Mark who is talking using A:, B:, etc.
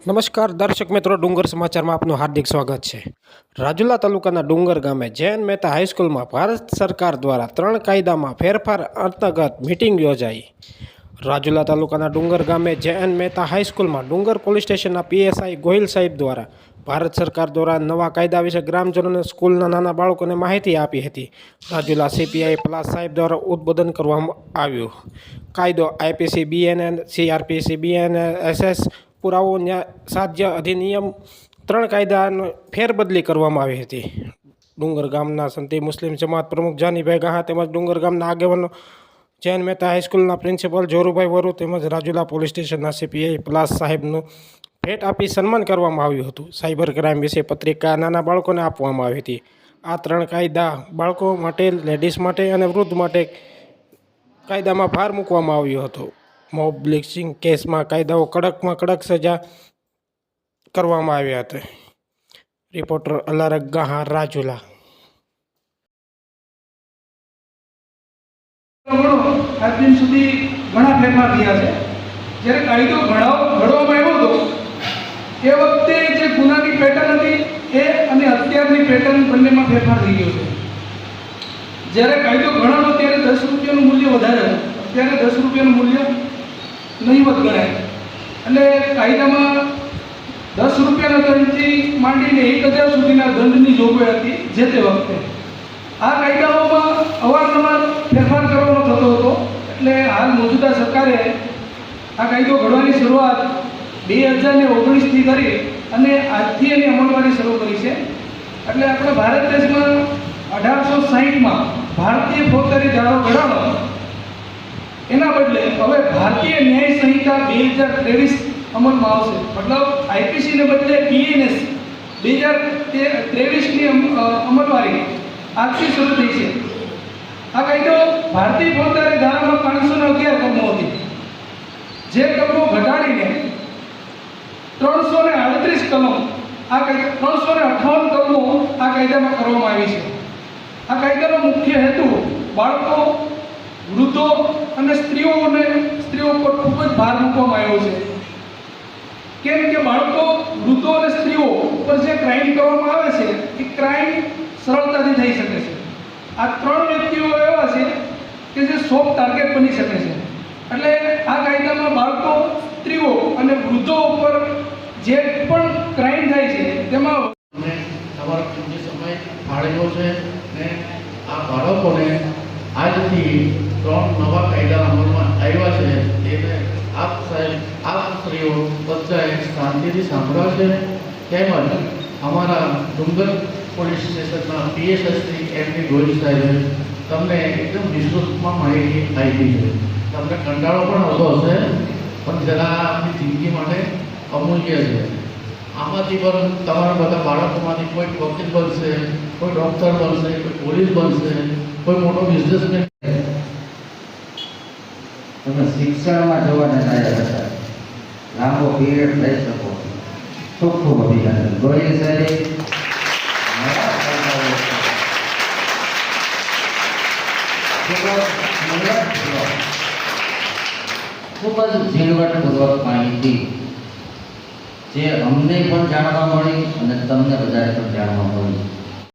A: નમસ્કાર, દર્શક મિત્રો, ડુંગર સમાચારમાં આપનું હાર્દિક સ્વાગત છે. રાજુલા તાલુકાના ડુંગર ગામે જૈન મહેતા હાઈસ્કૂલમાં ભારત સરકાર દ્વારા ત્રણ કાયદામાં ફેરફાર અંતર્ગત મિટિંગ યોજાઈ. રાજુલા તાલુકાના ડુંગર ગામે જૈન મહેતા હાઈસ્કૂલમાં ડુંગર પોલીસ સ્ટેશનના પીએસઆઈ ગોહિલ સાહેબ દ્વારા ભારત સરકાર દ્વારા નવા કાયદા વિશે ગ્રામજનોને, સ્કૂલના નાના બાળકોને માહિતી આપી હતી. રાજુલા સીપીઆઈ પ્લાસ સાહેબ દ્વારા ઉદ્બોધન કરવામાં આવ્યું. કાયદો આઈપીસી, બીએનએન, સીઆરપીસી, બીએનએસએસ પુરાવો ન્યાય સાધ્ય અધિનિયમ ત્રણ કાયદાનો ફેરબદલી કરવામાં આવી હતી. ડુંગર ગામના સંતી મુસ્લિમ જમાત પ્રમુખ જાનીભાઈ ગાહા તેમજ ડુંગર ગામના આગેવાનો જૈન મહેતા હાઈસ્કૂલના પ્રિન્સિપલ જોરુભાઈ વરુ તેમજ રાજુલા પોલીસ સ્ટેશનના સીપીઆઈ પ્લાસ સાહેબનું ભેટ આપી સન્માન કરવામાં આવ્યું હતું. સાયબર ક્રાઇમ વિશે પત્રિકા નાના બાળકોને આપવામાં આવી હતી. આ ત્રણ કાયદા બાળકો માટે, લેડીઝ માટે અને વૃદ્ધ માટે કાયદામાં ભાર મૂકવામાં આવ્યો હતો. મોબ બ્લિચિંગ કેસમાં કાયદાઓ કડકમાં કડક સજા કરવામાં આવ્યા હતા. રિપોર્ટર અલારક ગાહા રાજુલા.
B: આજ સુધી ઘણા ફેરફાર થયા છે. કાયદો એ વખતે જે ગુનાની પેટર્ન હતી, એ અને અત્યારની પેટર્ન બંનેમાં ફેરફાર થઈ ગયો છે. જ્યારે કાયદો ઘડાનો ત્યારે દસ રૂપિયાનું મૂલ્ય વધારે અત્યારે દસ રૂપિયાનું મૂલ્ય નહીવત ગણાય. એટલે કાયદામાં દસ રૂપિયાના દંડથી માંડીને એક હજાર સુધીના દંડની જોગવાઈ હતી જે તે વખતે. આ કાયદાઓમાં અવારનવાર ફેરફાર કરવાનો થતો હતો. એટલે હાલ મોજૂદા સરકારે આ કાયદો ઘડવાની શરૂઆત બે હજાર ને ઓગણીસથી કરી અને આજથી એની અમલવારી શરૂ કરી છે. એટલે આપણે ભારત દેશમાં અઢારસો સાહીઠમાં ભારતીય ફોજદારી ધારો એના અગિયાર કલમો જે કલમો ઘટાડીને ત્રણસો ને આડત્રીસ કલમ આ ત્રણસો ને અઠાવન કલમો આ કાયદામાં કરવામાં આવી છે. આ કાયદાનો મુખ્ય હેતુ બાળકો વૃદ્ધો અને સ્ત્રીઓને સ્ત્રીઓ પર ખૂબ જ ભાર મૂકવામાં આવ્યો છે. કેમ કે બાળકો, વૃદ્ધો અને સ્ત્રીઓ ઉપર જે ક્રાઇમ કરવામાં આવે છે, એ ક્રાઇમ સરળતાથી થઈ શકે છે. આ ત્રણ વ્યક્તિઓ એવા છે કે જે સોફ્ટ ટાર્ગેટ બની શકે છે. એટલે આ કાયદામાં બાળકો, સ્ત્રીઓ અને વૃદ્ધો ઉપર જે પણ ક્રાઇમ થાય છે, તેમાં
C: સમય ફાળવ્યો છે આ બાળકોને આજથી ત્રણ નવા કાયદા અમલમાં આવ્યા છે. એને આપ સાહેબ, આપ સ્ત્રીઓ બધાએ શાંતિથી સાંભળ્યા છે. તેમજ અમારા ડુંગર પોલીસ સ્ટેશનના પીએસએસની એમની ગોહિલ સાહેબે તમને એકદમ વિશ્વમાં માહિતી આપી છે. તમને કંટાળો પણ આવતો હશે, પણ જરા આપની જિંદગી માટે અમૂલ્ય છે. આમાંથી પણ તમારા બધા બાળકોમાંથી કોઈ વકીલ બનશે, કોઈ ડૉક્ટર બનશે, કોઈ પોલીસ બનશે, કોઈ મોટો બિઝનેસમેન
D: તમે શિક્ષણમાં જવાના લાયક હતા. લાંબો પીરિયડ લઈ શકો. ખૂબ ખૂબ અભિનંદન. ગોયલ સાહેબ, ખૂબ જ ઝીણવટપૂર્વક માહિતી જે અમને પણ જાણવા મળી અને તમને બધાને પણ જાણવા મળી.